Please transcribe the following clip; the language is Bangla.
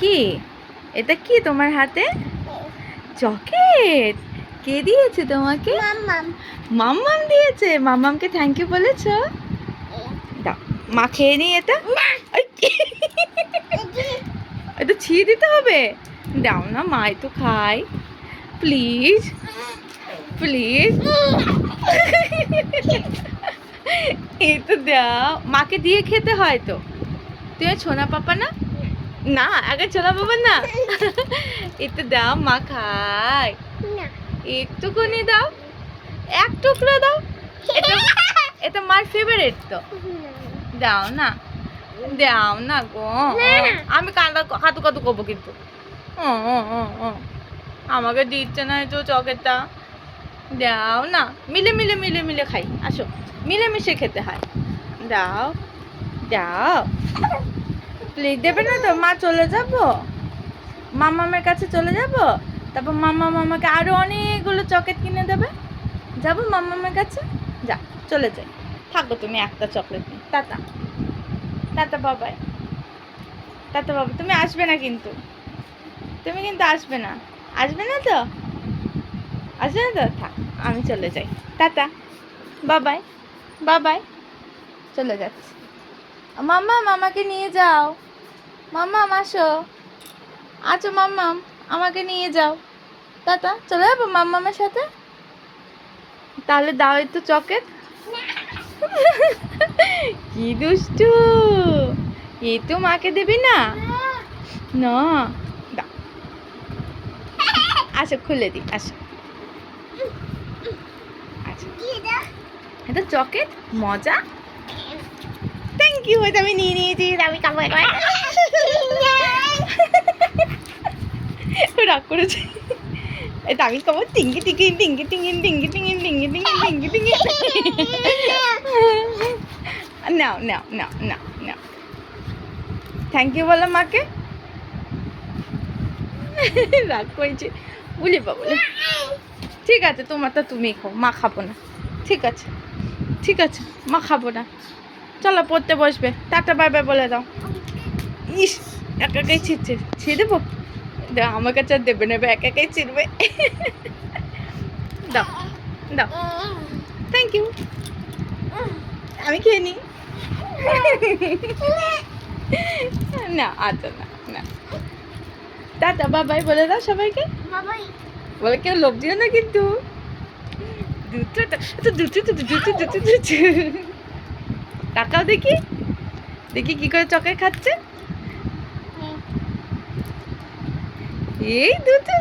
কি? এটা কি তোমার হাতে? চকেট কে দিয়েছে তোমাকে? মাম্মাম। মাম্মাম দিয়েছে? মাম্মামকে থ্যাংক ইউ বলেছ? দাও মা খেয়ে নি এটা। এটা ছিঁড়ে দিতে হবে? দাও না মা একটু খাই প্লিজ প্লিজ। এই তো দাও। মাকে দিয়ে খেতে হয় তো। তুমি ছোনা পাপা না? না আগে ছোনা পাপা না। একটু দাও মা খায়। না। একটুখানি দাও এক টুকরো দাও। এটা এটা মার ফেভারিট তো। দাও না দাও না গো। আমি কাঁদা হাতু কাতু করব কিন্তু। আমাকে দিচ্ছে না তো চকেরটা দাও না মিলে মিলে মিলে মিলে খাই। আসো মিলে মিশে খেতে হয়। দাও দাও। প্লিজ দেবে না তো? মা চলে যাব? মামামের কাছে চলে যাব? তারপর মামা মামাকে আরও অনেকগুলো চকলেট কিনে দেবে। যাব মামামের কাছে? যা, চলে যাই। থাকো তুমি, একটা চকলেট নিয়ে। টাটা। টাটা, বাবাই। টাটা বাবা তুমি আসবে না কিন্তু। তুমি কিন্তু আসবে না। আসবে না তো? আসবে না তো? থাক, আমি চলে যাই। টাটা। বাবাই। বাবাই। চলে যাচ্ছি। মামা মামাকে নিয়ে যাও। মাম্মা আসো। আচ্ছা মাম্মাম আমাকে নিয়ে যাও। টাটা চলে যাব মাম্মামের সাথে? তাহলে দাও একটু চকেট কি দুষ্টু। এ তো মাকে দেবে না? না। আচ্ছা খুলে দিই আচ্ছা। আচ্ছা এটা? চকেট মজা? ইউ এটা আমি নিয়ে নিয়েছি আমি খাব একবার রাগ করেছে। আমি খাব টিঙ্গি টিঙ্গি টিঙ্গি টিঙ্গি টিঙ্গি টিঙ্গি টিঙ্গি টিঙ্গি টিঙ্গি টিঙ্গি। নাও নাও নাও নাও নাও। থ্যাংক ইউ বলো মাকে। রাগ করেছে। বলি বা বলে। ঠিক আছে তোমার তো তুমি খাও, মা খাব না। ঠিক আছে ঠিক আছে, মা খাব না। চলো পড়তে বসবে। টাটা বাই বাই বলে দাও। ইস একা একাই ছিঁড়ছে। ছিঁড়ে দেবো? আমার কাছে আর দেবে নেবে একা একাই ছিঁড়বে। দাও দাও। থ্যাংক ইউ আমি খেয়ে নিই না আচ্ছা না না। টাটা বাবাই বলে দাও সবাইকে। বলে কেউ লোভ দিও না কিন্তু। দুটো দুটো তো দুটো দুটো দুটো। টাকাও দেখি। দেখি কি করে চকের খাচ্ছে। এই দুটো।